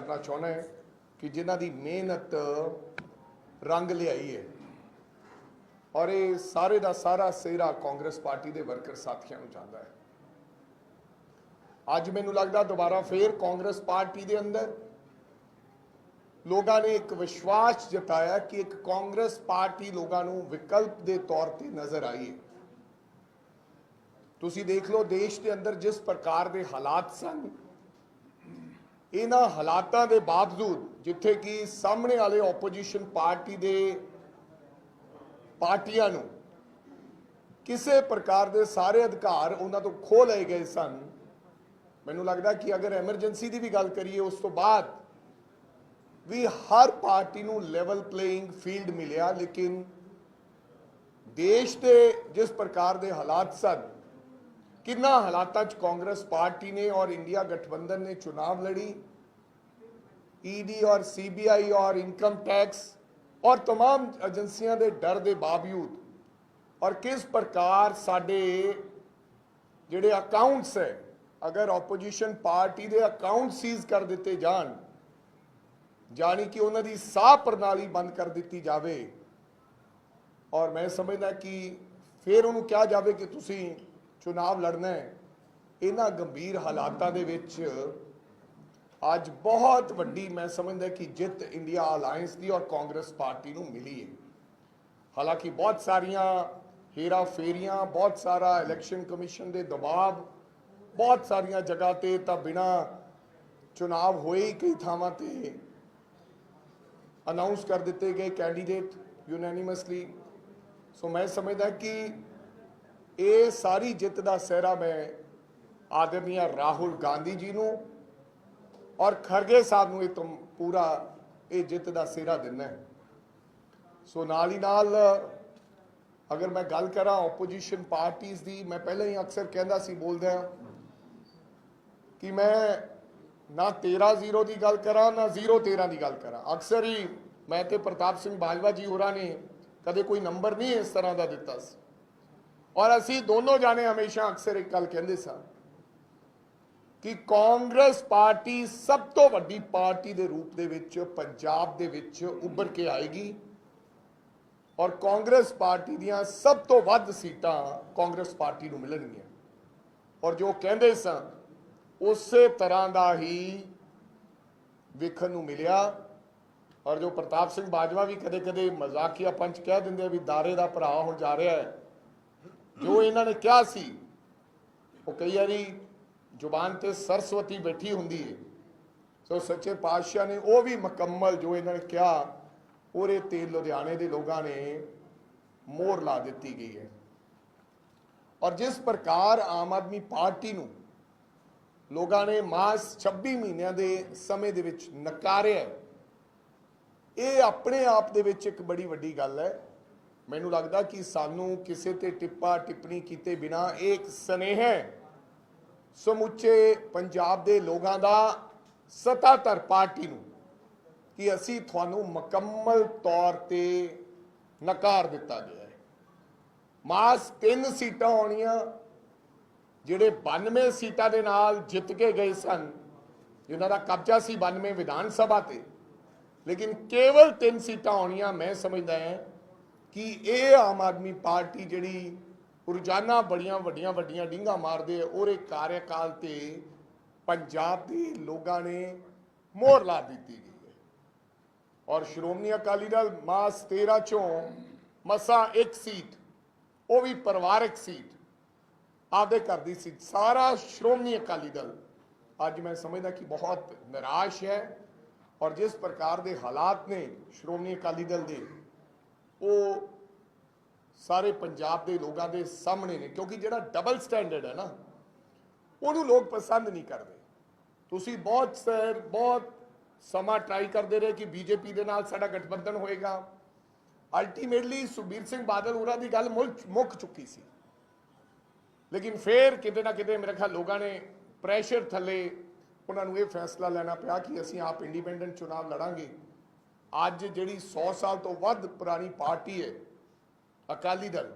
ਕਰਨਾ ਚਾਹੁੰਦਾ ਹਾਂ ਕਿ ਜਿਨ੍ਹਾਂ ਦੀ ਮਿਹਨਤ ਰੰਗ ਲਿਆਈ ਹੈ। ਔਰ ਇਹ ਸਾਰੇ ਦਾ ਸਾਰਾ ਸਿਹਰਾ ਕਾਂਗਰਸ ਪਾਰਟੀ ਦੇ ਵਰਕਰ ਸਾਥੀਆਂ ਨੂੰ ਜਾਂਦਾ ਹੈ। ਅੱਜ ਮੈਨੂੰ ਲੱਗਦਾ ਦੁਬਾਰਾ ਫੇਰ ਕਾਂਗਰਸ ਪਾਰਟੀ ਦੇ ਅੰਦਰ ਲੋਕਾਂ ਨੇ ਇੱਕ ਵਿਸ਼ਵਾਸ ਜਤਾਇਆ ਕਿ ਇੱਕ ਕਾਂਗਰਸ ਪਾਰਟੀ ਲੋਕਾਂ ਨੂੰ ਵਿਕਲਪ ਦੇ ਤੌਰ ਤੇ ਨਜ਼ਰ ਆਈ ਹੈ। ਤੁਸੀਂ ਦੇਖ ਲਓ, ਦੇਸ਼ ਦੇ ਅੰਦਰ ਜਿਸ ਪ੍ਰਕਾਰ ਦੇ ਹਾਲਾਤ ਸਨ ਇਹਨਾਂ ਹਾਲਾਤਾਂ ਦੇ ਬਾਵਜੂਦ ਜਿੱਥੇ ਕਿ ਸਾਹਮਣੇ ਵਾਲੇ ਆਪੋਜੀਸ਼ਨ ਪਾਰਟੀ ਦੇ ਪਾਰਟੀਆਂ ਨੂੰ ਕਿਸੇ ਪ੍ਰਕਾਰ ਦੇ ਸਾਰੇ ਅਧਿਕਾਰ ਉਹਨਾਂ ਤੋਂ ਖੋਹ ਲਏ ਗਏ ਸਨ, ਮੈਨੂੰ ਲੱਗਦਾ ਕਿ ਅਗਰ ਐਮਰਜੈਂਸੀ ਦੀ ਵੀ ਗੱਲ ਕਰੀਏ, ਉਸ ਤੋਂ ਬਾਅਦ ਵੀ ਹਰ ਪਾਰਟੀ ਨੂੰ ਲੈਵਲ ਪਲੇਇੰਗ ਫੀਲਡ ਮਿਲਿਆ, ਲੇਕਿਨ ਦੇਸ਼ ਦੇ ਜਿਸ ਪ੍ਰਕਾਰ ਦੇ ਹਾਲਾਤ ਸਨ, ਕਿੰਨਾ ਹਾਲਾਤਾਂ 'ਚ ਕਾਂਗਰਸ ਪਾਰਟੀ ਨੇ ਔਰ ਇੰਡੀਆ ਗਠਬੰਧਨ ਨੇ ਚੁਣਾਵ ਲੜੀ ਈਡੀ ਔਰ ਸੀਬੀਆਈ ਔਰ ਇਨਕਮ ਟੈਕਸ ਔਰ तमाम ਏਜੰਸੀਆਂ ਦੇ ਡਰ ਦੇ ਬਾਵਜੂਦ ਔਰ ਕਿਸ ਪ੍ਰਕਾਰ ਸਾਡੇ ਜਿਹੜੇ ਅਕਾਊਂਟਸ ਹੈ ਅਗਰ ਆਪੋਜੀਸ਼ਨ ਪਾਰਟੀ ਦੇ ਅਕਾਊਂਟ ਸੀਜ਼ ਕਰ ਦਿੱਤੇ ਜਾਣ ਜਾਣੀ ਕਿ ਉਹਨਾਂ ਦੀ ਸਾਹ ਪ੍ਰਣਾਲੀ ਬੰਦ ਕਰ ਦਿੱਤੀ ਜਾਵੇ ਔਰ ਮੈਂ ਸਮਝਦਾ ਕਿ ਫਿਰ ਉਹਨੂੰ ਕਿਹਾ ਜਾਵੇ ਕਿ ਤੁਸੀਂ ਚੁਣਾਵ ਲੜਨਾ ਹੈ ਇਹਨਾਂ ਗੰਭੀਰ ਹਾਲਾਤਾਂ ਦੇ ਵਿੱਚ ਅੱਜ ਬਹੁਤ ਵੱਡੀ ਮੈਂ ਸਮਝਦਾ ਕਿ ਜਿੱਤ ਇੰਡੀਆ ਅਲਾਈਅੰਸ ਦੀ ਔਰ ਕਾਂਗਰਸ ਪਾਰਟੀ ਨੂੰ ਮਿਲੀ ਹੈ। ਹਾਲਾਂਕਿ ਬਹੁਤ ਸਾਰੀਆਂ ਹੇਰਾ ਫੇਰੀਆਂ, ਬਹੁਤ ਸਾਰਾ ਇਲੈਕਸ਼ਨ ਕਮਿਸ਼ਨ ਦੇ ਦਬਾਅ, ਬਹੁਤ ਸਾਰੀਆਂ ਜਗ੍ਹਾ ਤੇ ਤਾਂ ਬਿਨਾ ਚੁਣਾਵ ਹੋਏ ਹੀ ਕਈ ਥਾਵਾਂ ਤੇ ਅਨਾਉਂਸ ਕਰ ਦਿੱਤੇ ਗਏ ਕੈਂਡੀਡੇਟ ਯੂਨੈਨਿਮਸਲੀ ਸੋ ਮੈਂ ਸਮਝਦਾ ਕਿ ਇਹ ਸਾਰੀ ਜਿੱਤ ਦਾ ਸਿਹਰਾ ਮੈਂ ਆਦਰਨੀਆ ਰਾਹੁਲ ਗਾਂਧੀ ਜੀ ਨੂੰ ਔਰ ਖਰਗੇ ਸਾਹਿਬ ਨੂੰ ਇਹ ਤੁਮ ਪੂਰਾ ਇਹ ਜਿੱਤ ਦਾ ਸਿਹਰਾ ਦਿੰਦਾ ਹੈ। ਸੋ ਨਾਲ ਹੀ ਨਾਲ, ਅਗਰ ਮੈਂ ਗੱਲ ਕਰਾਂ ਆਪੋਜੀਸ਼ਨ ਪਾਰਟੀਆਂ ਦੀ, ਮੈਂ ਪਹਿਲਾਂ ਹੀ ਅਕਸਰ ਕਹਿੰਦਾ ਸੀ, ਬੋਲਦਿਆਂ ਕਿ ਮੈਂ ਨਾ 13-0 ਦੀ ਗੱਲ ਕਰਾਂ, ਨਾ 0-13 ਦੀ ਗੱਲ ਕਰਾਂ। ਅਕਸਰ ਹੀ ਮੈਂ ਤੇ ਪ੍ਰਤਾਪ ਸਿੰਘ ਬਾਜਵਾ ਜੀ ਹੋਰਾਂ ਨੇ ਕਦੇ ਕੋਈ ਨੰਬਰ ਨਹੀਂ ਇਸ ਤਰ੍ਹਾਂ ਦਾ ਦਿੱਤਾ ਸੀ। ਔਰ ਅਸੀਂ ਦੋਨੋਂ ਜਾਣੇ ਹਮੇਸ਼ਾ ਅਕਸਰ ਇੱਕ ਗੱਲ ਕਹਿੰਦੇ ਸਾਂ ਕਿ ਕਾਂਗਰਸ ਪਾਰਟੀ ਸਭ ਤੋਂ ਵੱਡੀ ਪਾਰਟੀ ਦੇ ਰੂਪ ਦੇ ਵਿੱਚ, ਪੰਜਾਬ ਦੇ ਵਿੱਚ ਉੱਭਰ ਕੇ ਆਏਗੀ ਔਰ ਕਾਂਗਰਸ ਪਾਰਟੀ ਦੀਆਂ ਸਭ ਤੋਂ ਵੱਧ ਸੀਟਾਂ ਕਾਂਗਰਸ ਪਾਰਟੀ ਨੂੰ ਮਿਲਣਗੀਆਂ। ਔਰ ਜੋ ਕਹਿੰਦੇ ਸਨ, ਉਸੇ ਤਰ੍ਹਾਂ ਦਾ ਹੀ ਵੇਖਣ ਨੂੰ ਮਿਲਿਆ। ਔਰ ਜੋ ਪ੍ਰਤਾਪ ਸਿੰਘ ਬਾਜਵਾ ਵੀ ਕਦੇ-ਕਦੇ ਮਜ਼ਾਕੀਆ ਪੰਚ ਕਹਿ ਦਿੰਦੇ ਆ ਵੀ ਦਾਰੇ ਦਾ ਭਰਾ ਹੋ ਜਾ ਰਿਹਾ ਹੈ। ਜੋ ਇਹਨਾਂ ਨੇ ਕਿਹਾ ਸੀ, ਉਹ ਕਈ ਵਾਰੀ ਜ਼ੁਬਾਨ ਤੇ ਸਰਸਵਤੀ ਬੈਠੀ ਹੁੰਦੀ ਹੈ ਸੋ ਸੱਚੇ ਪਾਤਸ਼ਾਹ ਨੇ ਉਹ ਵੀ ਮੁਕੰਮਲ ਜੋ ਇਹਨਾਂ ਨੇ ਕਿਹਾ, ਉਹਦੇ ਤੇ ਲੁਧਿਆਣੇ ਦੇ ਲੋਕਾਂ ਨੇ ਮੋਹਰ ਲਾ ਦਿੱਤੀ ਗਈ ਹੈ। ਔਰ ਜਿਸ ਪ੍ਰਕਾਰ ਆਮ ਆਦਮੀ ਪਾਰਟੀ ਨੂੰ ਲੋਕਾਂ ਨੇ ਮਾਸ 26 ਮਹੀਨਿਆਂ ਦੇ ਸਮੇਂ ਦੇ ਵਿੱਚ ਨਕਾਰਿਆ ਇਹ ਆਪਣੇ ਆਪ ਦੇ ਵਿੱਚ ਇੱਕ ਬੜੀ ਵੱਡੀ ਗੱਲ ਹੈ। ਮੈਨੂੰ ਲੱਗਦਾ ਕਿ ਸਾਨੂੰ ਕਿਸੇ ਤੇ ਟਿੱਪਾ ਟਿੱਪਣੀ ਕੀਤੇ ਬਿਨਾ ਇਹ ਇੱਕ ਸਨੇਹ ਹੈ। ਸਮੁੱਚੇ ਪੰਜਾਬ ਦੇ ਲੋਕਾਂ ਦਾ ਸਤਾਧਰ ਪਾਰਟੀ ਨੂੰ ਕਿ ਅਸੀਂ ਤੁਹਾਨੂੰ ਮੁਕੰਮਲ ਤੌਰ ਤੇ ਨਕਾਰ ਦਿੱਤਾ ਗਿਆ ਹੈ। ਮਾਸ ਤਿੰਨ ਸੀਟਾਂ ਆਉਣੀਆਂ ਜਿਹੜੇ 92 ਸੀਟਾਂ ਦੇ ਨਾਲ ਜਿੱਤ ਕੇ ਗਏ ਸਨ, ਜਿਨ੍ਹਾਂ ਦਾ ਕਬਜ਼ਾ ਸੀ 92 ਵਿਧਾਨ ਸਭਾ ਤੇ, ਲੇਕਿਨ ਕੇਵਲ ਤਿੰਨ ਸੀਟਾਂ ਆਉਣੀਆਂ ਮੈਂ ਸਮਝਦਾ ਹਾਂ ਕਿ ਇਹ ਆਮ ਆਦਮੀ ਪਾਰਟੀ ਜਿਹੜੀ ਰੋਜ਼ਾਨਾ ਬੜੀਆਂ ਵੱਡੀਆਂ ਵੱਡੀਆਂ ਡਿੰਗਾ ਮਾਰਦੇ ਆ। ਉਹਦੇ ਕਾਰਜਕਾਲ ਤੇ ਪੰਜਾਬ ਦੇ ਲੋਕਾਂ ਨੇ ਮੋਹਰ ਲਾ ਦਿੱਤੀ ਗਈ ਹੈ। ਔਰ ਸ਼੍ਰੋਮਣੀ ਅਕਾਲੀ ਦਲ ਮਾਸ 13 ਚੋਂ ਮਸਾ ਇੱਕ ਸੀਟ, ਉਹ ਵੀ ਪਰਿਵਾਰਕ ਸੀਟ, ਆਪਦੇ ਘਰ ਦੀ ਸੀ ਸਾਰਾ ਸ਼੍ਰੋਮਣੀ ਅਕਾਲੀ ਦਲ। ਅੱਜ ਮੈਂ ਸਮਝਦਾ ਕਿ ਬਹੁਤ ਨਿਰਾਸ਼ ਹੈ ਔਰ ਜਿਸ ਪ੍ਰਕਾਰ ਦੇ ਹਾਲਾਤ ਨੇ ਸ਼੍ਰੋਮਣੀ ਅਕਾਲੀ ਦਲ ਦੇ, ਉਹ ਸਾਰੇ ਪੰਜਾਬ ਦੇ ਲੋਕਾਂ ਦੇ ਸਾਹਮਣੇ ਨੇ, ਕਿਉਂਕਿ ਜਿਹੜਾ ਡਬਲ ਸਟੈਂਡਰਡ ਹੈ ਨਾ, ਉਹਨੂੰ ਲੋਕ ਪਸੰਦ ਨਹੀਂ ਕਰਦੇ। ਤੁਸੀਂ ਬਹੁਤ ਸਰ ਬਹੁਤ ਸਮਾਂ ਟਰਾਈ ਕਰਦੇ ਰਹੇ ਕਿ ਬੀਜੇਪੀ ਦੇ ਨਾਲ ਸਾਡਾ ਗਠਬੰਧਨ ਹੋਏਗਾ। ਅਲਟੀਮੇਟਲੀ ਸੁਖਬੀਰ ਸਿੰਘ ਬਾਦਲ ਉਹਨਾਂ ਦੀ ਗੱਲ ਮੁੱਲ- ਮੁੱਕ ਚੁੱਕੀ ਸੀ। ਲੇਕਿਨ ਫੇਰ ਕਿਤੇ ਨਾ ਕਿਤੇ ਮੇਰੇ ਖਿਆਲ ਲੋਕਾਂ ਨੇ ਪ੍ਰੈਸ਼ਰ ਥੱਲੇ ਉਹਨਾਂ ਨੂੰ ਇਹ ਫੈਸਲਾ ਲੈਣਾ ਪਿਆ ਕਿ ਅਸੀਂ ਆਪ ਇੰਡੀਪੈਂਡੈਂਟ ਚੁਣਾਵ ਲੜਾਂਗੇ। ਅੱਜ ਜਿਹੜੀ 100 ਸਾਲ ਤੋਂ ਵੱਧ ਪੁਰਾਣੀ ਪਾਰਟੀ ਹੈ ਅਕਾਲੀ ਦਲ,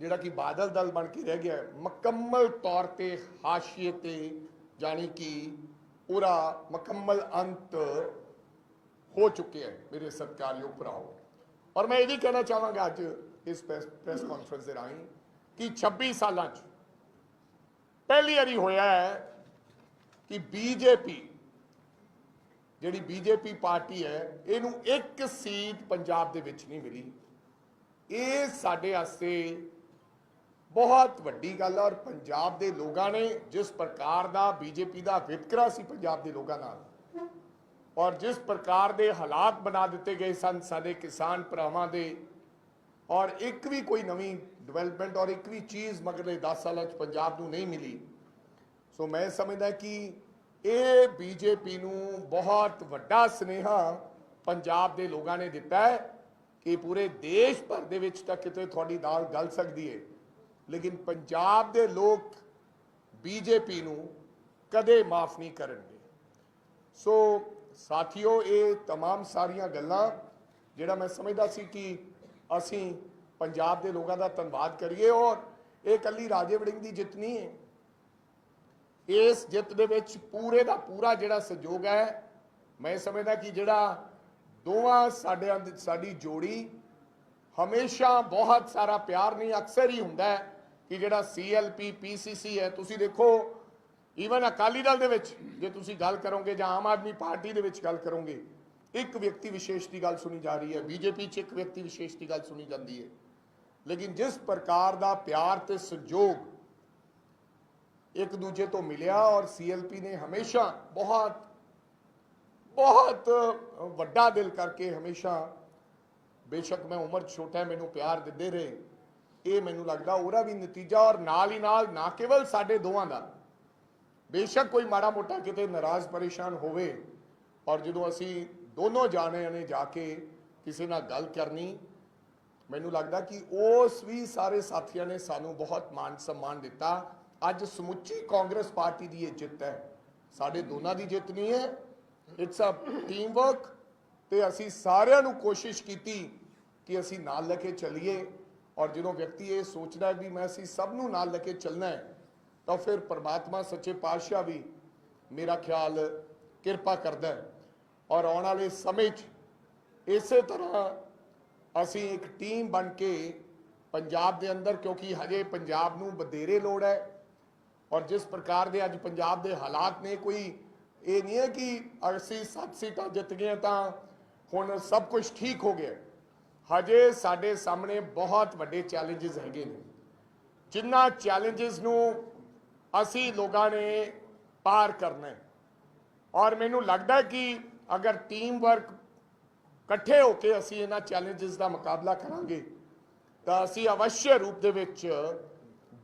ਜਿਹੜਾ ਕਿ ਬਾਦਲ ਦਲ ਬਣ ਕੇ ਰਹਿ ਗਿਆ, ਮੁਕੰਮਲ ਤੌਰ ਤੇ ਹਾਸ਼ੀਏ ਤੇ ਜਾਣੀ ਕਿ ਉਹਦਾ ਮੁਕੰਮਲ ਅੰਤ ਹੋ ਚੁੱਕਿਆ ਹੈ ਮੇਰੇ ਸਤਿਕਾਰਯੋਗ ਭਰਾਓ। ਔਰ ਮੈਂ ਇਹ ਵੀ ਕਹਿਣਾ ਚਾਹਾਂਗਾ ਅੱਜ ਇਸ ਪ੍ਰੈਸ ਕਾਨਫਰੰਸ ਦੇ ਰਾਹੀਂ ਕਿ 26 ਸਾਲਾਂ 'ਚ ਪਹਿਲੀ ਵਾਰੀ ਹੋਇਆ ਹੈ ਕਿ ਬੀਜੇਪੀ ਜਿਹੜੀ ਬੀਜੇਪੀ ਪਾਰਟੀ ਹੈ, ਇਹਨੂੰ ਇੱਕ ਸੀਟ ਪੰਜਾਬ ਦੇ ਵਿੱਚ ਨਹੀਂ ਮਿਲੀ। ਇਹ ਸਾਡੇ ਵਾਸਤੇ ਬਹੁਤ ਵੱਡੀ ਗੱਲ ਔਰ ਪੰਜਾਬ ਦੇ ਲੋਕਾਂ ਨੇ ਜਿਸ ਪ੍ਰਕਾਰ ਦਾ ਬੀਜੇਪੀ ਦਾ ਵਿਤਕਰਾ ਸੀ ਪੰਜਾਬ ਦੇ ਲੋਕਾਂ ਨਾਲ, ਔਰ ਜਿਸ ਪ੍ਰਕਾਰ ਦੇ ਹਾਲਾਤ ਬਣਾ ਦਿੱਤੇ ਗਏ ਸਨ ਸਾਡੇ ਕਿਸਾਨ ਭਰਾਵਾਂ ਦੇ, ਔਰ ਇੱਕ ਵੀ ਕੋਈ ਨਵੀਂ ਡਿਵੈਲਪਮੈਂਟ ਔਰ ਇੱਕ ਵੀ ਚੀਜ਼ ਮਗਰਲੇ 10 ਸਾਲਾਂ ਚ ਪੰਜਾਬ ਨੂੰ ਨਹੀਂ ਮਿਲੀ। ਸੋ ਮੈਂ ਸਮਝਦਾ ਕਿ ਇਹ ਬੀਜੇਪੀ ਨੂੰ ਬਹੁਤ ਵੱਡਾ ਸਨੇਹਾ ਪੰਜਾਬ ਦੇ ਲੋਕਾਂ ਨੇ ਦਿੱਤਾ ਹੈ। ਕਿ ਪੂਰੇ ਦੇਸ਼ ਭਰ ਦੇ ਵਿੱਚ ਤਾਂ ਕਿਤੇ ਤੁਹਾਡੀ ਦਾਲ ਗਲ ਸਕਦੀ ਹੈ ਲੇਕਿਨ ਪੰਜਾਬ ਦੇ ਲੋਕ ਬੀਜੇਪੀ ਨੂੰ ਕਦੇ ਮਾਫ ਨਹੀਂ ਕਰਨਗੇ ਸੋ ਸਾਥੀਓ ਇਹ तमाम ਸਾਰੀਆਂ ਗੱਲਾਂ ਜਿਹੜਾ ਮੈਂ ਸਮਝਦਾ ਸੀ ਕਿ ਅਸੀਂ ਪੰਜਾਬ ਦੇ ਲੋਕਾਂ ਦਾ ਧੰਨਵਾਦ ਕਰੀਏ ਔਰ ਇਹ ਕੱਲੀ ਰਾਜੇ ਵੜਿੰਗ ਦੀ ਜਿੱਤ ਨਹੀਂ ਹੈ ਇਸ ਜਿੱਤ ਦੇ ਵਿੱਚ ਪੂਰੇ ਦਾ ਪੂਰਾ ਜਿਹੜਾ ਸਹਿਯੋਗ ਹੈ ਮੈਂ ਸਮਝਦਾ ਕਿ ਜਿਹੜਾ ਦੋਵਾਂ ਸਾਡੇ ਦੀ ਸਾਡੀ ਜੋੜੀ ਹਮੇਸ਼ਾ ਬਹੁਤ ਸਾਰਾ ਪਿਆਰ ਨਹੀਂ, ਅਕਸਰ ਹੀ ਹੁੰਦਾ ਹੈ ਕਿ ਜਿਹੜਾ ਸੀਐਲਪੀ ਪੀਸੀਸੀ ਹੈ, ਤੁਸੀਂ ਦੇਖੋ ਈਵਨ ਅਕਾਲੀ ਦਲ ਦੇ ਵਿੱਚ, ਜੇ ਤੁਸੀਂ ਗੱਲ ਕਰੋਗੇ ਜਾਂ ਆਮ ਆਦਮੀ ਪਾਰਟੀ ਦੇ ਵਿੱਚ ਗੱਲ ਕਰੋਗੇ, ਇੱਕ ਵਿਅਕਤੀ ਵਿਸ਼ੇਸ਼ ਦੀ ਗੱਲ ਸੁਣੀ ਜਾ ਰਹੀ ਹੈ ਬੀਜੇਪੀ 'ਚ ਇੱਕ ਵਿਅਕਤੀ ਵਿਸ਼ੇਸ਼ ਦੀ ਗੱਲ ਸੁਣੀ ਜਾਂਦੀ ਹੈ। ਲੇਕਿਨ ਜਿਸ ਪ੍ਰਕਾਰ ਦਾ ਪਿਆਰ ਤੇ ਸਹਿਯੋਗ ਇੱਕ ਦੂਜੇ ਤੋਂ ਮਿਲਿਆ ਔਰ ਸੀਐਲਪੀ ਨੇ ਹਮੇਸ਼ਾ ਬਹੁਤ ਬਹੁਤ ਵੱਡਾ ਦਿਲ ਕਰਕੇ ਹਮੇਸ਼ਾ, ਬੇਸ਼ੱਕ ਮੈਂ ਉਮਰ ਛੋਟਾ ਹੈ, ਮੈਨੂੰ ਪਿਆਰ ਦਿੰਦੇ ਰਹੇ। ਇਹ ਮੈਨੂੰ ਲੱਗਦਾ ਉਹਦਾ ਵੀ ਨਤੀਜਾ ਔਰ ਨਾਲ ਹੀ ਨਾਲ ਨਾ ਕੇਵਲ ਸਾਡੇ ਦੋਵਾਂ ਦਾ। ਬੇਸ਼ੱਕ ਕੋਈ ਮਾੜਾ ਮੋਟਾ ਕਿਤੇ ਨਾਰਾਜ਼ ਪਰੇਸ਼ਾਨ ਹੋਵੇ ਔਰ ਜਦੋਂ ਅਸੀਂ ਦੋਨੋਂ ਜਾਣਿਆਂ ਨੇ ਜਾ ਕੇ ਕਿਸੇ ਨਾਲ ਗੱਲ ਕਰਨੀ, ਮੈਨੂੰ ਲੱਗਦਾ ਕਿ ਉਸ ਵੀ ਸਾਰੇ ਸਾਥੀਆਂ ਨੇ ਸਾਨੂੰ ਬਹੁਤ ਮਾਨ ਸਨਮਾਨ ਦਿੱਤਾ। ਅੱਜ ਸਮੁੱਚੀ ਕਾਂਗਰਸ ਪਾਰਟੀ ਦੀ ਇਹ ਜਿੱਤ ਹੈ। ਸਾਡੇ ਦੋਨਾਂ ਦੀ ਜਿੱਤ ਨਹੀਂ ਹੈ ਇਟਸ ਅ ਟੀਮ ਵਰਕ ਤੇ ਅਸੀਂ ਸਾਰਿਆਂ ਨੂੰ ਕੋਸ਼ਿਸ਼ ਕੀਤੀ ਕਿ ਅਸੀਂ ਨਾਲ ਲੈ ਕੇ ਚੱਲੀਏ ਔਰ ਜਦੋਂ ਵਿਅਕਤੀ ਇਹ ਸੋਚਦਾ ਹੈ ਵੀ ਮੈਂ ਅਸੀਂ ਸਭ ਨੂੰ ਨਾਲ ਲੈ ਕੇ ਚੱਲਣਾ ਹੈ, ਤਾਂ ਫਿਰ ਪਰਮਾਤਮਾ ਸੱਚੇ ਪਾਤਸ਼ਾਹ ਵੀ ਮੇਰਾ ਖਿਆਲ ਕਿਰਪਾ ਕਰਦਾ ਹੈ। ਔਰ ਆਉਣ ਵਾਲੇ ਸਮੇਂ 'ਚ ਇਸੇ ਤਰ੍ਹਾਂ ਅਸੀਂ ਇੱਕ ਟੀਮ ਬਣ ਕੇ ਪੰਜਾਬ ਦੇ ਅੰਦਰ, ਕਿਉਂਕਿ ਹਜੇ ਪੰਜਾਬ ਨੂੰ ਬਧੇਰੇ ਲੋੜ ਹੈ ਔਰ ਜਿਸ ਪ੍ਰਕਾਰ ਦੇ ਅੱਜ ਪੰਜਾਬ ਦੇ ਹਾਲਾਤ ਨੇ, ਕੋਈ ਇਹ ਨਹੀਂ ਹੈ ਕਿ ਅਸੀਂ ਸੱਤ ਸੀਟਾਂ ਜਿੱਤ ਗਏ ਤਾਂ ਹੁਣ ਸਭ ਕੁਝ ਠੀਕ ਹੋ ਗਿਆ। ਹਜੇ ਸਾਡੇ ਸਾਹਮਣੇ ਬਹੁਤ ਵੱਡੇ ਚੈਲੰਜਸ ਹੈਗੇ ਨੇ। ਜਿਨ੍ਹਾਂ ਚੈਲੰਜਸ ਨੂੰ ਅਸੀਂ ਲੋਕਾਂ ਨੇ ਪਾਰ ਕਰਨਾ ਹੈ। ਔਰ ਮੈਨੂੰ ਲੱਗਦਾ ਕਿ ਅਗਰ ਟੀਮ ਵਰਕ ਇਕੱਠੇ ਹੋ ਕੇ ਅਸੀਂ ਇਹਨਾਂ ਚੈਲੰਜਸ ਦਾ ਮੁਕਾਬਲਾ ਕਰਾਂਗੇ, ਤਾਂ ਅਸੀਂ ਅਵਸ਼ਯ ਰੂਪ ਦੇ ਵਿੱਚ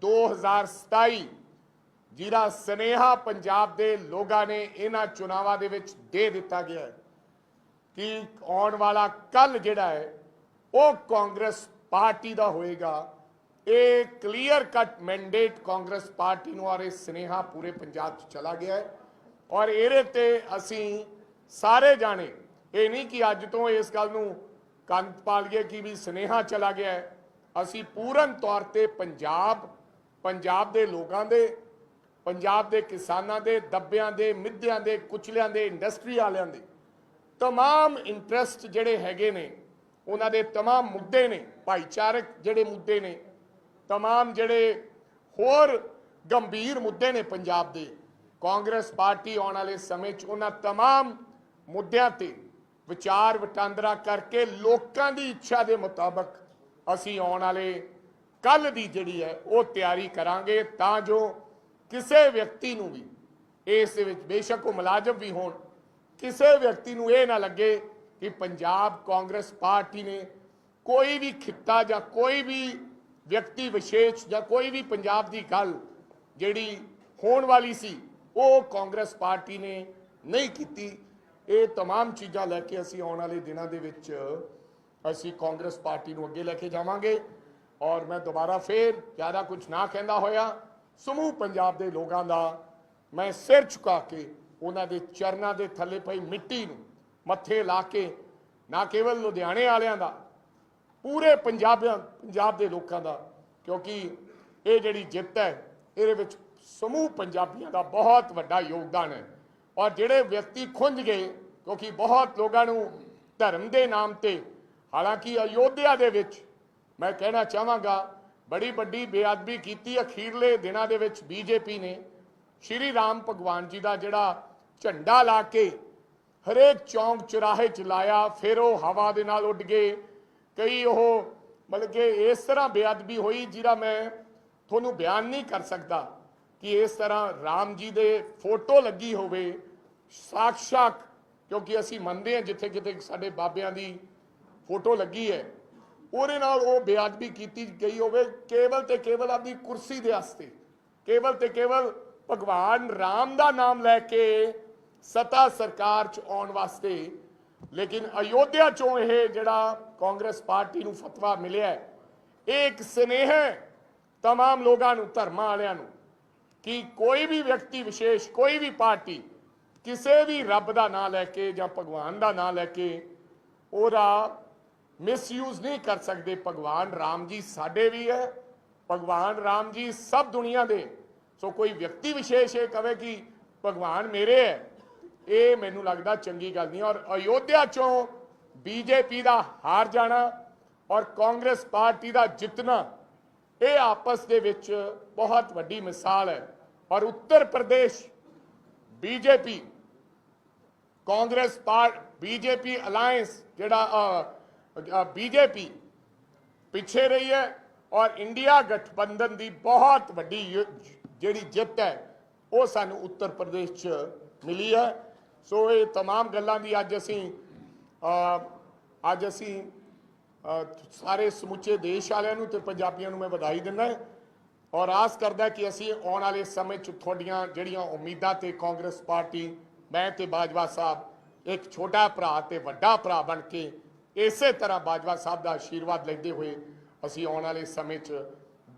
2027 ਜਿਹੜਾ ਸਨੇਹਾ ਪੰਜਾਬ ਦੇ ਲੋਕਾਂ ਨੇ ਇਹਨਾਂ ਚੁਣਾਵਾਂ ਦੇ ਵਿੱਚ ਦੇ ਦਿੱਤਾ ਗਿਆ ਹੈ ਕਿ ਆਉਣ ਵਾਲਾ ਕੱਲ ਜਿਹੜਾ ਹੈ, ਉਹ ਕਾਂਗਰਸ ਪਾਰਟੀ ਦਾ ਹੋਏਗਾ। ਇਹ clear cut mandate Congress party ਨੂੰ ਔਰ ਇਹ ਸਨੇਹਾ ਪੂਰੇ ਪੰਜਾਬ 'ਚ ਚਲਾ ਗਿਆ ਹੈ। ਔਰ ਇਹਦੇ ਤੇ ਅਸੀਂ ਸਾਰੇ ਜਾਣੇ, ਇਹ ਨਹੀਂ ਕਿ ਅੱਜ ਤੋਂ ਇਸ ਗੱਲ ਨੂੰ ਕੰਨ ਪਾਲੀਏ ਕਿ ਵੀ ਸਨੇਹਾ ਚਲਾ ਗਿਆ ਹੈ। ਅਸੀਂ ਪੂਰਨ ਤੌਰ ਤੇ ਪੰਜਾਬ ਪੰਜਾਬ ਦੇ ਲੋਕਾਂ ਦੇ ਪੰਜਾਬ ਦੇ ਕਿਸਾਨਾਂ ਦੇ ਦੱਬਿਆਂ ਦੇ ਮਿੱਧਿਆਂ ਦੇ ਕੁਚਲਿਆਂ ਦੇ ਇੰਡਸਟਰੀ ਵਾਲਿਆਂ ਦੇ तमाम ਇੰਟਰਸਟ ਜਿਹੜੇ ਹੈਗੇ ਨੇ ਉਹਨਾਂ ਦੇ तमाम ਮੁੱਦੇ ਨੇ ਭਾਈਚਾਰਕ ਜਿਹੜੇ ਮੁੱਦੇ ਨੇ तमाम ਜਿਹੜੇ ਹੋਰ ਗੰਭੀਰ ਮੁੱਦੇ ਨੇ ਪੰਜਾਬ ਦੇ ਕਾਂਗਰਸ ਪਾਰਟੀ ਆਉਣ ਵਾਲੇ ਸਮੇਂ 'ਚ ਉਹਨਾਂ तमाम ਮੁੱਦਿਆਂ ਤੇ ਵਿਚਾਰ ਵਟਾਂਦਰਾ ਕਰਕੇ ਲੋਕਾਂ ਦੀ ਇੱਛਾ ਦੇ ਮੁਤਾਬਕ ਅਸੀਂ ਆਉਣ ਵਾਲੇ ਕੱਲ ਦੀ ਜਿਹੜੀ ਹੈ ਉਹ ਤਿਆਰੀ ਕਰਾਂਗੇ ਤਾਂ ਜੋ ਕਿਸੇ ਵਿਅਕਤੀ ਨੂੰ ਵੀ ਇਸ ਦੇ ਵਿੱਚ ਬੇਸ਼ੱਕ ਉਹ ਮੁਲਾਜ਼ਮ ਵੀ ਹੋਣ ਕਿਸੇ ਵਿਅਕਤੀ ਨੂੰ ਇਹ ਨਾ ਲੱਗੇ ਕਿ ਪੰਜਾਬ ਕਾਂਗਰਸ ਪਾਰਟੀ ਨੇ ਕੋਈ ਵੀ ਖਿੱਤਾ ਜਾਂ ਕੋਈ ਵੀ ਵਿਅਕਤੀ ਵਿਸ਼ੇਸ਼ ਜਾਂ ਕੋਈ ਵੀ ਪੰਜਾਬ ਦੀ ਗੱਲ ਜਿਹੜੀ ਹੋਣ ਵਾਲੀ ਸੀ ਉਹ ਕਾਂਗਰਸ ਪਾਰਟੀ ਨੇ ਨਹੀਂ ਕੀਤੀ ਇਹ तमाम ਚੀਜ਼ਾਂ ਲੈ ਕੇ ਅਸੀਂ ਆਉਣ ਵਾਲੇ ਦਿਨਾਂ ਦੇ ਵਿੱਚ ਅਸੀਂ ਕਾਂਗਰਸ ਪਾਰਟੀ ਨੂੰ ਅੱਗੇ ਲੈ ਕੇ ਜਾਵਾਂਗੇ ਔਰ ਮੈਂ ਦੁਬਾਰਾ ਫੇਰ ਜ਼ਿਆਦਾ ਕੁਝ ਨਾ ਕਹਿੰਦਾ ਹੋਇਆ ਸਮੂਹ ਪੰਜਾਬ ਦੇ ਲੋਕਾਂ ਦਾ ਮੈਂ ਸਿਰ ਝੁਕਾ ਕੇ ਉਹਨਾਂ ਦੇ ਚਰਨਾਂ ਦੇ ਥੱਲੇ ਪਈ ਮਿੱਟੀ ਨੂੰ ਮੱਥੇ ਲਾ ਕੇ, ਨਾ ਕੇਵਲ ਲੁਧਿਆਣੇ ਵਾਲਿਆਂ ਦਾ, ਪੂਰੇ ਪੰਜਾਬ ਪੰਜਾਬ ਦੇ ਲੋਕਾਂ ਦਾ, ਕਿਉਂਕਿ ਇਹ ਜਿਹੜੀ ਜਿੱਤ ਹੈ, ਇਹਦੇ ਵਿੱਚ ਸਮੂਹ ਪੰਜਾਬੀਆਂ ਦਾ ਬਹੁਤ ਵੱਡਾ ਯੋਗਦਾਨ ਹੈ। ਔਰ ਜਿਹੜੇ ਵਿਅਕਤੀ ਖੁੰਝ ਗਏ, ਕਿਉਂਕਿ ਬਹੁਤ ਲੋਕਾਂ ਨੂੰ ਧਰਮ ਦੇ ਨਾਮ ਤੇ, ਹਾਲਾਂਕਿ ਅਯੋਧਿਆ ਦੇ ਵਿੱਚ ਮੈਂ ਕਹਿਣਾ ਚਾਹਾਂਗਾ ਬੜੀ ਵੱਡੀ ਬੇਅਦਬੀ ਕੀਤੀ ਅਖੀਰਲੇ ਦਿਨਾਂ ਦੇ ਵਿੱਚ ਬੀਜੇਪੀ ਨੇ। ਸ਼੍ਰੀ ਰਾਮ ਭਗਵਾਨ ਜੀ ਦਾ ਜਿਹੜਾ ਝੰਡਾ ਲਾ ਕੇ ਹਰੇਕ ਚੌਂਕ ਚੁਰਾਹੇ ਚ ਲਾਇਆ, ਫਿਰ ਉਹ ਹਵਾ ਦੇ ਨਾਲ ਉੱਡ ਗਏ। ਕਈ ਉਹ ਮਤਲਬ ਕਿ ਇਸ ਤਰ੍ਹਾਂ ਬੇਅਦਬੀ ਹੋਈ ਜਿਹੜਾ ਮੈਂ ਤੁਹਾਨੂੰ ਬਿਆਨ ਨਹੀਂ ਕਰ ਸਕਦਾ ਕਿ ਇਸ ਤਰ੍ਹਾਂ ਰਾਮ ਜੀ ਦੇ ਫੋਟੋ ਲੱਗੀ ਹੋਵੇ, ਸਾਕਸ਼ਾਤ, ਕਿਉਂਕਿ ਅਸੀਂ ਮੰਨਦੇ ਹਾਂ ਜਿੱਥੇ ਕਿਤੇ ਸਾਡੇ ਬਾਬਿਆਂ ਦੀ ਫੋਟੋ ਲੱਗੀ ਹੈ। ਉਹਦੇ ਨਾਲ ਉਹ ਬੇਅਦਬੀ ਕੀਤੀ ਗਈ ਹੋਵੇ ਕੇਵਲ ਤੇ ਕੇਵਲ ਆਪਣੀ ਕੁਰਸੀ ਦੇ ਵਾਸਤੇ ਕੇਵਲ ਤੇ ਕੇਵਲ ਭਗਵਾਨ ਰਾਮ ਦਾ ਨਾਮ ਲੈ ਕੇ ਸਤਾ ਸਰਕਾਰ ਚ ਆਉਣ ਵਾਸਤੇ ਲੇਕਿਨ ਅਯੋਧਿਆ ਚੋਂ ਇਹ ਜਿਹੜਾ ਕਾਂਗਰਸ ਪਾਰਟੀ ਨੂੰ ਫਤਵਾ ਮਿਲਿਆ ਹੈ, ਇਹ ਇੱਕ ਸਨੇਹ ਹੈ तमाम ਲੋਕਾਂ ਨੂੰ ਧਰਮਾਂ ਵਾਲਿਆਂ ਨੂੰ ਕਿ ਕੋਈ ਵੀ ਵਿਅਕਤੀ ਵਿਸ਼ੇਸ਼ ਕੋਈ ਵੀ ਪਾਰਟੀ ਕਿਸੇ ਵੀ ਰੱਬ ਦਾ ਨਾਮ ਲੈ ਕੇ ਜਾਂ ਭਗਵਾਨ ਦਾ ਨਾਮ ਲੈ ਕੇ ਉਹਦਾ ਮਿਸਯੂਜ਼ ਨਹੀਂ ਕਰ ਸਕਦੇ। ਭਗਵਾਨ ਰਾਮ ਜੀ ਸਾਡੇ ਵੀ ਹੈ, ਭਗਵਾਨ ਰਾਮ ਜੀ ਸਭ ਦੁਨੀਆ ਦੇ। ਸੋ ਕੋਈ ਵਿਅਕਤੀ ਵਿਸ਼ੇਸ਼ ਇਹ ਕਵੇ ਕਿ ਭਗਵਾਨ ਮੇਰੇ ਹੈ, ਇਹ ਮੈਨੂੰ ਲੱਗਦਾ ਚੰਗੀ ਗੱਲ ਨਹੀਂ। ਔਰ ਅਯੋਧਿਆ ਚੋਂ ਬੀਜੇਪੀ ਦਾ ਹਾਰ ਜਾਣਾ ਔਰ ਕਾਂਗਰਸ ਪਾਰਟੀ ਦਾ ਜਿੱਤਣਾ, ਇਹ ਆਪਸ ਦੇ ਵਿੱਚ ਬਹੁਤ ਵੱਡੀ ਮਿਸਾਲ ਹੈ। ਔਰ Uttar Pradesh BJP Congress part BJP alliance ਜਿਹੜਾ ਬੀਜੇਪੀ ਪਿੱਛੇ ਰਹੀ ਹੈ ਔਰ ਇੰਡੀਆ ਗਠਬੰਧਨ ਦੀ ਬਹੁਤ ਵੱਡੀ ਯੁ- ਜਿਹੜੀ ਜਿੱਤ ਹੈ ਉਹ ਸਾਨੂੰ ਉੱਤਰ ਪ੍ਰਦੇਸ਼ 'ਚ ਮਿਲੀ ਹੈ ਸੋ ਇਹ तमाम ਗੱਲਾਂ ਦੀ ਅੱਜ ਅਸੀਂ ਅ, ਅੱਜ ਅਸੀਂ ਅ, ਸਾਰੇ ਸਮੁੱਚੇ ਦੇਸ਼ ਵਾਲਿਆਂ ਨੂੰ ਤੇ ਪੰਜਾਬੀਆਂ ਨੂੰ ਮੈਂ ਵਧਾਈ ਦਿੰਦਾ ਔਰ ਆਸ ਕਰਦਾ ਕਿ ਅਸੀਂ ਆਉਣ ਵਾਲੇ ਸਮੇਂ 'ਚ ਤੁਹਾਡੀਆਂ ਜਿਹੜੀਆਂ ਉਮੀਦਾਂ ਤੇ ਕਾਂਗਰਸ ਪਾਰਟੀ ਮੈਂ ਤੇ ਬਾਜਵਾ ਸਾਹਿਬ ਇੱਕ ਛੋਟਾ ਭਰਾ ਤੇ ਵੱਡਾ ਭਰਾ ਬਣ ਕੇ ਇਸੇ ਤਰ੍ਹਾਂ ਬਾਜਵਾ ਸਾਹਿਬ ਦਾ ਆਸ਼ੀਰਵਾਦ ਲੈਂਦੇ ਹੋਏ ਅਸੀਂ ਆਉਣ ਵਾਲੇ ਸਮੇਂ 'ਚ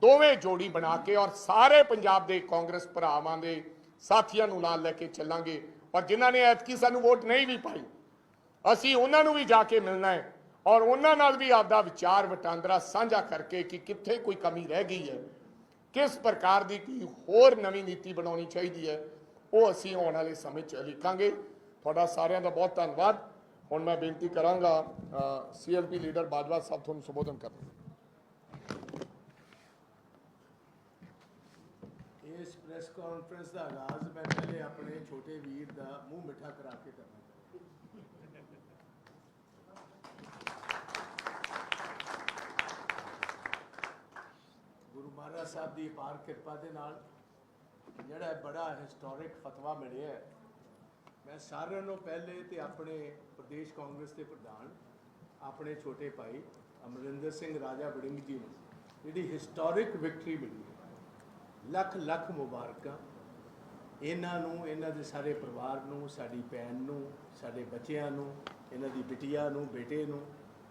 ਦੋਵੇਂ ਜੋੜੀ ਬਣਾ ਕੇ ਔਰ ਸਾਰੇ ਪੰਜਾਬ ਦੇ ਕਾਂਗਰਸ ਭਰਾਵਾਂ ਦੇ ਸਾਥੀਆਂ ਨੂੰ ਨਾਲ ਲੈ ਕੇ ਚੱਲਾਂਗੇ ਔਰ ਜਿਨ੍ਹਾਂ ਨੇ ਐਤਕੀ ਸਾਨੂੰ ਵੋਟ ਨਹੀਂ ਵੀ ਪਾਈ, ਅਸੀਂ ਉਹਨਾਂ ਨੂੰ ਵੀ ਜਾ ਕੇ ਮਿਲਣਾ ਹੈ ਔਰ ਉਹਨਾਂ ਨਾਲ ਵੀ ਆਪਦਾ ਵਿਚਾਰ ਵਟਾਂਦਰਾ ਸਾਂਝਾ ਕਰਕੇ ਕਿ ਕਿੱਥੇ ਕੋਈ ਕਮੀ ਰਹਿ ਗਈ ਹੈ, ਕਿਸ ਪ੍ਰਕਾਰ ਦੀ ਕੋਈ ਹੋਰ ਨਵੀਂ ਨੀਤੀ ਬਣਾਉਣੀ ਚਾਹੀਦੀ ਹੈ, ਉਹ ਅਸੀਂ ਆਉਣ ਵਾਲੇ ਸਮੇਂ ਚ ਲਿਖਾਂਗੇ ਤੁਹਾਡਾ ਸਾਰਿਆਂ ਦਾ ਬਹੁਤ ਧੰਨਵਾਦ। ਹੁਣ ਮੈਂ ਬੇਨਤੀ ਕਰਾਂਗਾ ਸੀਐਲਪੀ ਲੀਡਰ ਬਾਜਵਾ ਸਾਹਿਬ ਤੁਹਾਨੂੰ ਸੰਬੋਧਨ ਕਰਨ। ਇਸ ਪ੍ਰੈਸ ਕਾਨਫਰੰਸ ਦਾ ਆਗਾਜ਼ ਮੈਂ ਪਹਿਲੇ ਆਪਣੇ ਛੋਟੇ ਵੀਰ ਦਾ ਮੂੰਹ ਮਿੱਠਾ ਕਰਾ ਕੇ ਕਰਨਾ ਗੁਰੂ ਮਹਾਰਾਜ ਸਾਹਿਬ ਦੀ ਅਪਾਰ ਕਿਰਪਾ ਦੇ ਨਾਲ ਜਿਹੜਾ ਬੜਾ ਹਿਸਟੋਰਿਕ ਫਤਵਾ ਮਿਲਿਆ ਹੈ, ਮੈਂ ਸਾਰਿਆਂ ਨੂੰ ਪਹਿਲੇ ਤੇ ਆਪਣੇ ਪ੍ਰਦੇਸ਼ ਕਾਂਗਰਸ ਦੇ ਪ੍ਰਧਾਨ, ਆਪਣੇ ਛੋਟੇ ਭਾਈ ਅਮਰਿੰਦਰ ਸਿੰਘ ਰਾਜਾ ਵੜਿੰਗ ਜੀ ਨੂੰ, ਜਿਹੜੀ ਹਿਸਟੋਰਿਕ ਵਿਕਟਰੀ ਮਿਲੀ ਲੱਖ ਲੱਖ ਮੁਬਾਰਕਾਂ। ਇਹਨਾਂ ਨੂੰ, ਇਹਨਾਂ ਦੇ ਸਾਰੇ ਪਰਿਵਾਰ ਨੂੰ, ਸਾਡੀ ਭੈਣ ਨੂੰ, ਸਾਡੇ ਬੱਚਿਆਂ ਨੂੰ, ਇਹਨਾਂ ਦੀ ਬਿਟੀਆਂ ਨੂੰ, ਬੇਟੇ ਨੂੰ,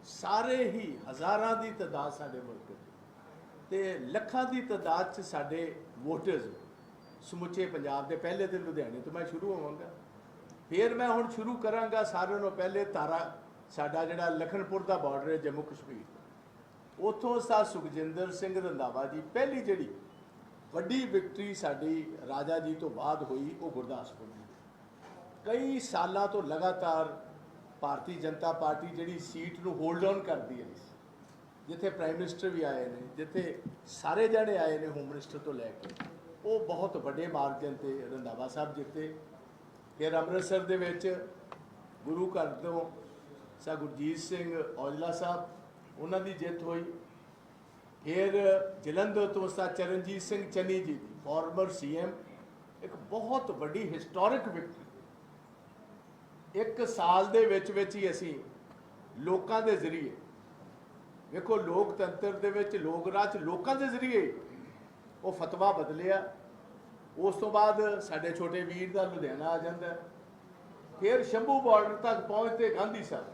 ਸਾਰੇ ਹੀ ਹਜ਼ਾਰਾਂ ਦੀ ਤਾਦਾਦ ਸਾਡੇ ਮੁਲਕ 'ਚ ਤੇ ਲੱਖਾਂ ਦੀ ਤਾਦਾਦ 'ਚ ਸਾਡੇ ਵੋਟਰਸ ਸਮੁੱਚੇ ਪੰਜਾਬ ਦੇ ਪਹਿਲੇ ਤੇ ਲੁਧਿਆਣੇ ਤੋਂ ਮੈਂ ਸ਼ੁਰੂ ਹੋਵਾਂਗਾ। ਫਿਰ ਮੈਂ ਹੁਣ ਸ਼ੁਰੂ ਕਰਾਂਗਾ ਸਾਰਿਆਂ ਨੂੰ ਪਹਿਲੇ ਤਾਰਾ, ਸਾਡਾ ਜਿਹੜਾ ਲਖਨਪੁਰ ਦਾ ਬਾਰਡਰ ਹੈ ਜੰਮੂ ਕਸ਼ਮੀਰ ਉਥੋਂ ਸਾ ਸੁਖਜਿੰਦਰ ਸਿੰਘ ਰੰਧਾਵਾ ਜੀ, ਪਹਿਲੀ ਜਿਹੜੀ ਵੱਡੀ ਵਿਕਟਰੀ ਸਾਡੀ ਰਾਜਾ ਜੀ ਤੋਂ ਬਾਅਦ ਹੋਈ, ਉਹ ਗੁਰਦਾਸਪੁਰ ਦੀ। ਕਈ ਸਾਲਾਂ ਤੋਂ ਲਗਾਤਾਰ ਭਾਰਤੀ ਜਨਤਾ ਪਾਰਟੀ ਜਿਹੜੀ ਸੀਟ ਨੂੰ ਹੋਲਡ ਔਨ ਕਰਦੀ ਹੈ ਜਿੱਥੇ ਪ੍ਰਾਈਮ ਮਿਨਿਸਟਰ ਵੀ ਆਏ ਨੇ, ਜਿੱਥੇ ਸਾਰੇ ਜਣੇ ਆਏ ਨੇ ਹੋਮ ਮਿਨਿਸਟਰ ਤੋਂ ਲੈ ਕੇ। ਉਹ ਬਹੁਤ ਵੱਡੇ ਮਾਰਜਨ ਤੇ ਰੰਧਾਵਾ ਸਾਹਿਬ ਜਿੱਤੇ। ਫਿਰ ਅੰਮ੍ਰਿਤਸਰ ਦੇ ਵਿੱਚ ਗੁਰੂ ਘਰ ਤੋਂ ਸਾ ਗੁਰਜੀਤ ਸਿੰਘ ਔਜਲਾ ਸਾਹਿਬ, ਉਹਨਾਂ ਦੀ ਜਿੱਤ ਹੋਈ। ਫਿਰ ਜਲੰਧਰ ਤੋਂ ਸਾ ਚਰਨਜੀਤ ਸਿੰਘ ਚੰਨੀ ਜੀ ਦੀ ਫਾਰਮਰ ਸੀਐਮ ਇੱਕ ਬਹੁਤ ਵੱਡੀ ਹਿਸਟੋਰਿਕ ਵਿਕਟਰੀ ਇੱਕ ਸਾਲ ਦੇ ਵਿੱਚ ਵਿੱਚ ਹੀ ਅਸੀਂ ਲੋਕਾਂ ਦੇ ਜ਼ਰੀਏ, ਵੇਖੋ ਲੋਕਤੰਤਰ ਦੇ ਵਿੱਚ, ਲੋਕ ਰਾਜ ਲੋਕਾਂ ਦੇ ਜ਼ਰੀਏ ਉਹ ਫਤਵਾ ਬਦਲਿਆ। ਉਸ ਤੋਂ ਬਾਅਦ ਸਾਡੇ ਛੋਟੇ ਵੀਰ ਦਾ ਲੁਧਿਆਣਾ ਆ ਜਾਂਦਾ ਫਿਰ ਸ਼ੰਭੂ ਬਾਰਡਰ ਤੱਕ ਪਹੁੰਚਦੇ ਗਾਂਧੀ ਸਾਹਿਬ।